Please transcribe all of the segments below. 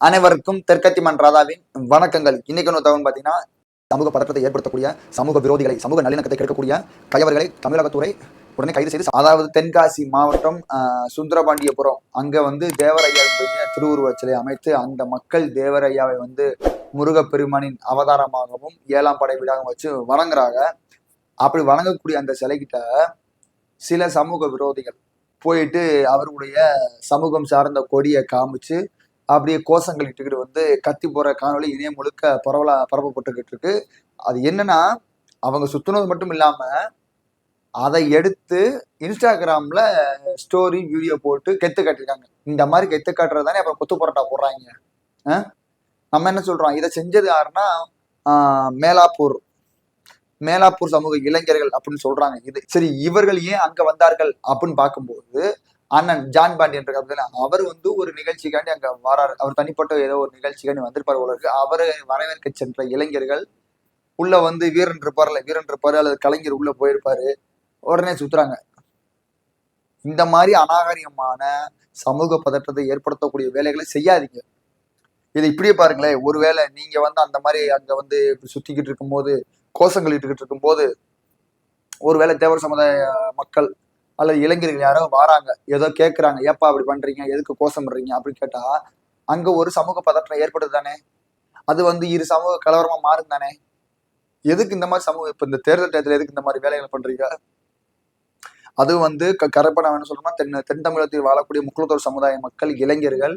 அனைவருக்கும் தெற்கத்திமன் ராதாவின் வணக்கங்கள். இன்னைக்கு ஒன்று தகவல் பார்த்தீங்கன்னா சமூக பதற்றத்தை ஏற்படுத்தக்கூடிய சமூக விரோதிகளை சமூக நல்லிணக்கத்தை கெடுக்கக்கூடிய கயவர்களை தமிழகத்துறை உடனே கைது செய்து அதாவது தென்காசி மாவட்டம் ஆஹ், சுந்தரபாண்டியபுரம். அங்க வந்து தேவரையாவுடைய திருவுருவச் சிலை அமைத்து அந்த மக்கள் தேவரையாவை வந்து முருகப்பெருமானின் அவதாரமாகவும் ஏழாம் படை வீடாகவும் வச்சு வணங்குறாங்க. அப்படி வணங்கக்கூடிய அந்த சிலைகிட்ட சில சமூக விரோதிகள் போயிட்டு அவருடைய சமூகம் சார்ந்த கொடியை காமிச்சு அப்படியே கோஷங்கள் இட்டுக்கிட்டு வந்து கத்தி போகிற காணொலி இணையம் முழுக்க பரவலா பரப்பப்பட்டுக்கிட்டு இருக்கு. அது என்னன்னா அவங்க சுத்தினது மட்டும் இல்லாம அதை எடுத்து இன்ஸ்டாகிராமில் ஸ்டோரி வீடியோ போட்டு கெத்து காட்டியிருக்காங்க. இந்த மாதிரி கெத்து காட்டுறது தானே அப்புறம் கொத்து பரோட்டா போடுறாங்க. நம்ம என்ன சொல்றோம்? இதை செஞ்சது யாருன்னா மேலாப்பூர். மேலாப்பூர் சமூக இளைஞர்கள் அப்படின்னு சொல்றாங்க. இது சரி இவர்கள் ஏன் அங்க வந்தார்கள் அப்படின்னு பார்க்கும்போது அண்ணன் ஜான் பாண்டியன் இருக்காரு அவர் வந்து ஒரு நிகழ்ச்சிக்காண்டி அங்க வராரு. அவர் தனிப்பட்ட ஏதோ ஒரு நிகழ்ச்சிக்காண்டி வந்திருப்பார் போல அவரு அவரை வரவேற்க சென்ற இளைஞர்கள் உள்ள வந்து வீரன் இருப்பார்ல வீரன் இருப்பாரு அல்லது கலைஞர் உள்ள போயிருப்பாரு. உடனே சுத்துறாங்க. இந்த மாதிரி அநாகரிகமான சமூக பதற்றத்தை ஏற்படுத்தக்கூடிய வேலைகளை செய்யாதீங்க. இதை இப்படியே பாருங்களேன். ஒருவேளை நீங்க வந்து அந்த மாதிரி அங்க வந்து இப்படி சுத்திக்கிட்டு இருக்கும்போது கோஷங்கள் இட்டுக்கிட்டு இருக்கும்போது ஒருவேளை தேவர் சமுதாய மக்கள் அல்லது இளைஞர்கள் யாரோ வராங்க ஏதோ கேட்குறாங்க ஏப்பா அப்படி பண்றீங்க எதுக்கு கோஷம் பண்றீங்க அப்படின்னு கேட்டா அங்க ஒரு சமூக பதற்றம் ஏற்படுது தானே அது வந்து இரு சமூக கலவரமா மாறும் தானே எதுக்கு இந்த மாதிரி சமூகம் இப்ப இந்த தேர்தல் டயத்தில் எதுக்கு இந்த மாதிரி வேலைகள் பண்றீங்க? அது வந்து க கரெக்டாக நான் என்ன சொல்லணும்னா தென் தென் தமிழகத்தில் வாழக்கூடிய முக்குளத்தோர் சமுதாய மக்கள் இளைஞர்கள்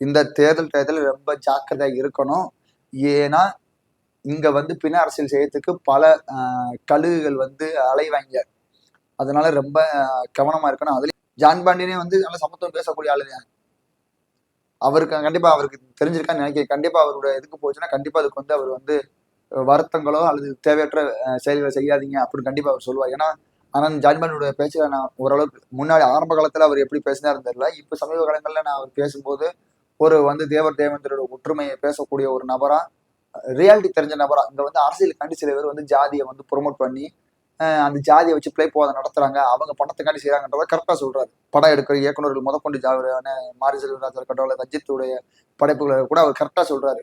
இந்த தேர்தல் டயத்தில் ரொம்ப ஜாக்கிரதையாக இருக்கணும். ஏன்னா இங்க வந்து பிண அரசியல் செய்யறதுக்கு பல கழுகுகள் வந்து அலைவாங்க. அதனால ரொம்ப கவனமா இருக்கணும். அதுல ஜான் பாண்டியனே வந்து நல்ல சமத்துவம் பேசக்கூடிய ஆளு அவருக்கு கண்டிப்பா அவருக்கு தெரிஞ்சிருக்கான்னு நினைக்கிறேன். கண்டிப்பா அவரோட எதுக்கு போச்சுன்னா கண்டிப்பா அதுக்கு வந்து அவர் வந்து வருத்தங்களோ அல்லது தேவையற்ற செயல்களை செய்யாதீங்க அப்படின்னு கண்டிப்பா அவர் சொல்லுவார் ஏன்னா ஆனால் ஜான்பாண்டியோட பேச்சுல நான் ஓரளவுக்கு முன்னாடி ஆரம்ப காலத்துல அவர் எப்படி பேசினா தெரியல. இப்ப சமீப காலங்களில் நான் அவர் பேசும்போது ஒரு வந்து தேவர் தேவேந்திரோட ஒற்றுமையை பேசக்கூடிய ஒரு நபரா ரியாலிட்டி தெரிஞ்ச நபரா இங்க வந்து அரசியலுக்காண்டி சில பேர் வந்து ஜாதியை வந்து ப்ரொமோட் பண்ணி அந்த ஜாதியை வச்சு பிளே போதை நடத்துறாங்க. அவங்க பணத்துக்காண்டி செய்யறாங்கன்றத கரெக்டா சொல்றாரு. படம் எடுக்கிற இயக்குநர்கள் முதற்கொண்டு ஜாவியான மாரி செல்வராஜ் இருக்கட்டும் அல்லது அஜித்துடைய படைப்புகளை கூட அவர் கரெக்டா சொல்றாரு.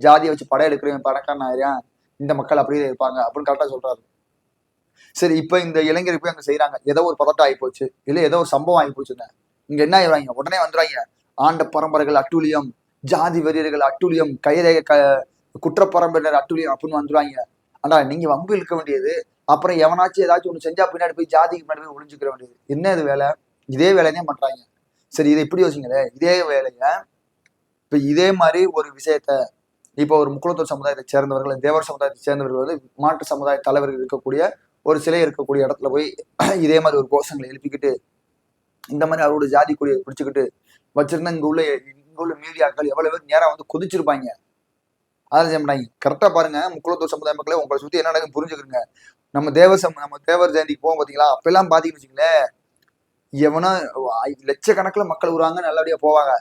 ஜாதியை வச்சு படம் எடுக்கிறவன் பணக்காரன் ஆயிரம் இந்த மக்கள் அப்படியே இருப்பாங்க அப்படின்னு கரெக்டா சொல்றாரு. சரி இப்ப இந்த இளைஞர் போய் அங்க செய்யறாங்க ஏதோ ஒரு பதட்டம் ஆகி போச்சு. இல்ல ஏதோ ஒரு சம்பவம் ஆகி போச்சுங்க. இங்க என்ன ஆயிடுவாங்க உடனே வந்துடுவாங்க ஆண்ட பரம்பரைகள் அட்டூழியம் ஜாதி வெறியர்கள் அட்டூழியம் கைரேக க குற்ற பரம்பரையினர் அட்டூழியம் அப்படின்னு வந்துருவாங்க ஆனா நீங்க வம்பு இழுக்க வேண்டியது அப்புறம் எவனாச்சும் ஏதாச்சும் ஒன்று செஞ்சா பின்னாடி போய் ஜாதிக்கு பின்னாடி போய் ஒளிஞ்சுக்கிற வேண்டியது. என்ன இது வேலை? இதே வேலையே பண்ணுறாங்க சரி இதை இப்படி யோசிங்களேன் இதே வேலையை இப்ப இதே மாதிரி ஒரு விஷயத்த இப்போ ஒரு முக்குளத்தூர் சமுதாயத்தை சேர்ந்தவர்கள் தேவர் சமுதாயத்தை சேர்ந்தவர்கள் வந்து மாற்று சமுதாய தலைவர்கள் இருக்கக்கூடிய ஒரு சிலை இருக்கக்கூடிய இடத்துல போய் இதே மாதிரி ஒரு கோஷங்களை எழுப்பிக்கிட்டு இந்த மாதிரி அவரோட ஜாதி கொடியை பிடிச்சிக்கிட்டு வச்சிருந்தா இங்க உள்ள இங்கே உள்ள மீடியாக்கள் எவ்வளவு பேர் நேரா வந்து குதிச்சிருப்பாங்க. அதான் செய்ய மாட்டாங்க கரெக்டா பாருங்க முக்குளத்தூர் சமுதாய மக்களே உங்களை சுத்தி என்ன நடக்கும் புரிஞ்சுக்கிறங்க. நம்ம தேவசம் நம்ம தேவர் ஜெயந்திக்கு போவோம் பாத்தீங்களா? அப்பெல்லாம் பாத்தீங்கன்னு வச்சுங்களேன் எவனோ லட்சக்கணக்கில் மக்கள் வருவாங்க நல்லபடியா போவாங்க.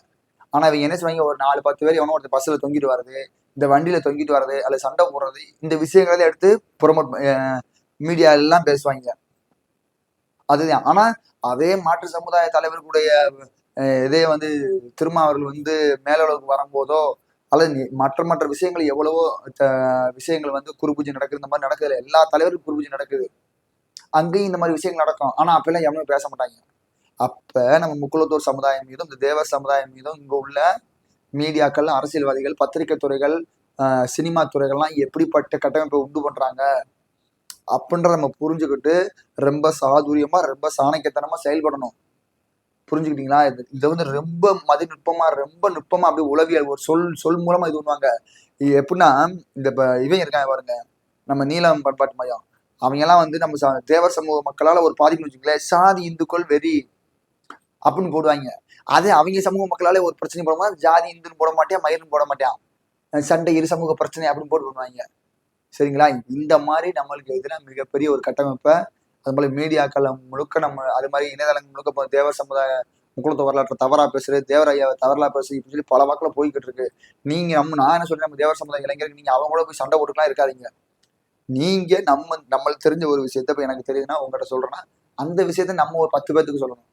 ஆனா இவங்க என்ன செய்வாங்க? ஒரு நாலு பத்து பேர் எவனோ ஒருத்தர் பஸ்ஸில் தொங்கிட்டு வர்றது இந்த வண்டியில தொங்கிட்டு வர்றது அல்லது சண்டை போடுறது இந்த விஷயங்களை எடுத்து ப்ரொமோட் மீடியா எல்லாம் பேசுவாங்க. அதுதான். ஆனா அதே மாற்று சமுதாய தலைவர்களுடைய இதே வந்து திருமாவர்கள் வந்து மேலளவுக்கு வரும்போதோ அல்லது மற்ற மற்ற விஷயங்கள் எவ்வளவோ விஷயங்கள் வந்து குருபூஜை நடக்குது இந்த மாதிரி நடக்குது எல்லா தலைவருக்கும் குருபூஜை நடக்குது. அங்கேயும் இந்த மாதிரி விஷயங்கள் நடக்கும். ஆனா அப்பெல்லாம் எவனும் பேச மாட்டாங்க. அப்ப நம்ம முக்குளத்தூர் சமுதாயம் மீதும் இந்த தேவர் சமுதாயம் மீதும் இங்க உள்ள மீடியாக்கள் அரசியல்வாதிகள் பத்திரிகை துறைகள் சினிமா துறைகள்லாம் எப்படிப்பட்ட கட்டமைப்பை உண்டு பண்றாங்க? அப்படின்றத நம்ம புரிஞ்சுக்கிட்டு ரொம்ப சாதுரியமா ரொம்ப சாணக்கியத்தனமா செயல்படணும். புரிஞ்சுக்கிட்டீங்களா? இது இதை வந்து ரொம்ப மதிநுட்பமா ரொம்ப நுட்பமா அப்படியே உளவியல் ஒரு சொல் சொல் மூலமா இது பண்ணுவாங்க. இது எப்படின்னா இந்த இவன் இருக்காங்க பாருங்க. நம்ம நீலம் பண்பாட்டு மையம் அவங்க எல்லாம் வந்து நம்ம ச- தேவர் சமூக மக்களால ஒரு பாதிப்பு வச்சுங்களேன் சாதி இந்துக்கள் வெறி அப்படின்னு போடுவாங்க. அதே அவங்க சமூக மக்களால ஒரு பிரச்சனை போடும்போது ஜாதி இந்துன்னு போட மாட்டேன் மயிலும் போட மாட்டேன். சண்டை இரு சமூக பிரச்சனை அப்படின்னு போட்டு பண்ணுவாங்க சரிங்களா? இந்த மாதிரி நம்மளுக்கு எதிராக மிகப்பெரிய ஒரு கட்டமைப்பை அது போல மீடியாக்கள் முழுக்க நம்ம அது மாதிரி இணையதளங்கள் முழுக்க இப்போ தேவர் சமுதாய முக்குளத்து வரலாற்றை தவறா பேசுறது தேவர் தவறா பேசுறது இப்படி சொல்லி பல வாக்கில் போய்கிட்டு இருக்கு. நீங்க நம்ம நான் என்ன சொல்றேன் நம்ம தேவர் சமுதாய இளைஞருக்கு நீங்க அவங்க கூட போய் சண்டை போட்டுக்கலாம் இருக்காதீங்க. நீங்க நம்ம நம்மளுக்கு தெரிஞ்ச ஒரு விஷயத்த இப்போ எனக்கு தெரியுதுன்னா உங்ககிட்ட சொல்றேன்னா அந்த விஷயத்த நம்ம ஒரு பத்து பேர்த்துக்கு சொல்லணும்.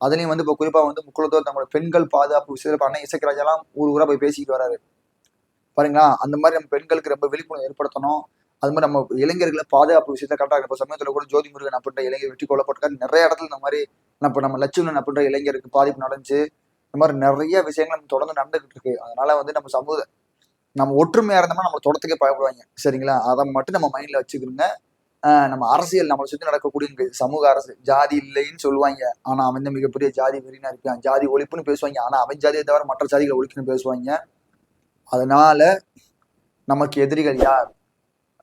அதுலயும் வந்து இப்போ குறிப்பா வந்து முக்குளத்தோர் தங்களோட பெண்கள் பாதுகாப்பு விஷயத்துல அண்ணன் இசைக்கராஜெல்லாம் ஊர் ஊரா போய் பேசிக்கிட்டு வராரு. பாருங்களா அந்த மாதிரி நம்ம பெண்களுக்கு ரொம்ப விழிப்புணர்வு ஏற்படுத்தணும். அது மாதிரி நம்ம இளைஞர்களை பாதுகாப்பு விஷயத்த கரெக்டாக இப்போ சமயத்தில் கூட ஜோதி முருகன் அப்படின்ற இளைஞர் வெட்டி கொல்லப்பட்டிருக்காரு. நிறைய இடத்துல இந்த மாதிரி நம்ம நம்ம லட்சுமணன் அப்படின்ற இளைஞருக்கு பாதிப்பு நடந்துச்சு. இந்த மாதிரி நிறைய விஷயங்கள் நம்ம தொடர்ந்து நடந்துகிட்டு இருக்கு. அதனால வந்து நம்ம சமூக நம்ம ஒற்றுமையா இருந்தோம்னா நம்ம தொடத்துக்கே பயப்படுவாங்க. சரிங்களா? அதை மட்டும் நம்ம மைண்ட்ல வச்சுக்கிறோங்க நம்ம அரசியல் நம்மளை சுற்றி நடக்கக்கூடிய சமூக அரசு ஜாதி இல்லைன்னு சொல்லுவாங்க. ஆனா அவன் தான் மிகப்பெரிய ஜாதி வெறினா இருக்கான் ஜாதி ஒழிப்புன்னு பேசுவாங்க. ஆனா அவன் ஜாதியை தவிர மற்ற ஜாதிகளை ஒழிப்புன்னு பேசுவாங்க. அதனால நமக்கு எதிரிகள் யார்?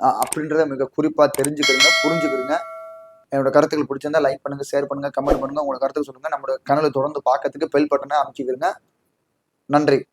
அப்படின்றத மிக குறிப்பாக தெரிஞ்சுக்கிறீங்க புரிஞ்சுக்கிறீங்க. என்னோட கருத்துக்கள் பிடிச்சிருந்தா லைக் பண்ணுங்க ஷேர் பண்ணுங்க கமெண்ட் பண்ணுங்க. உங்களோட கருத்துக்கு சொல்லுங்க. நம்மளோட கனலை தொடர்ந்து பார்க்கறதுக்கு பெல் பட்டனை அமைச்சிக்கிறீங்க. நன்றி.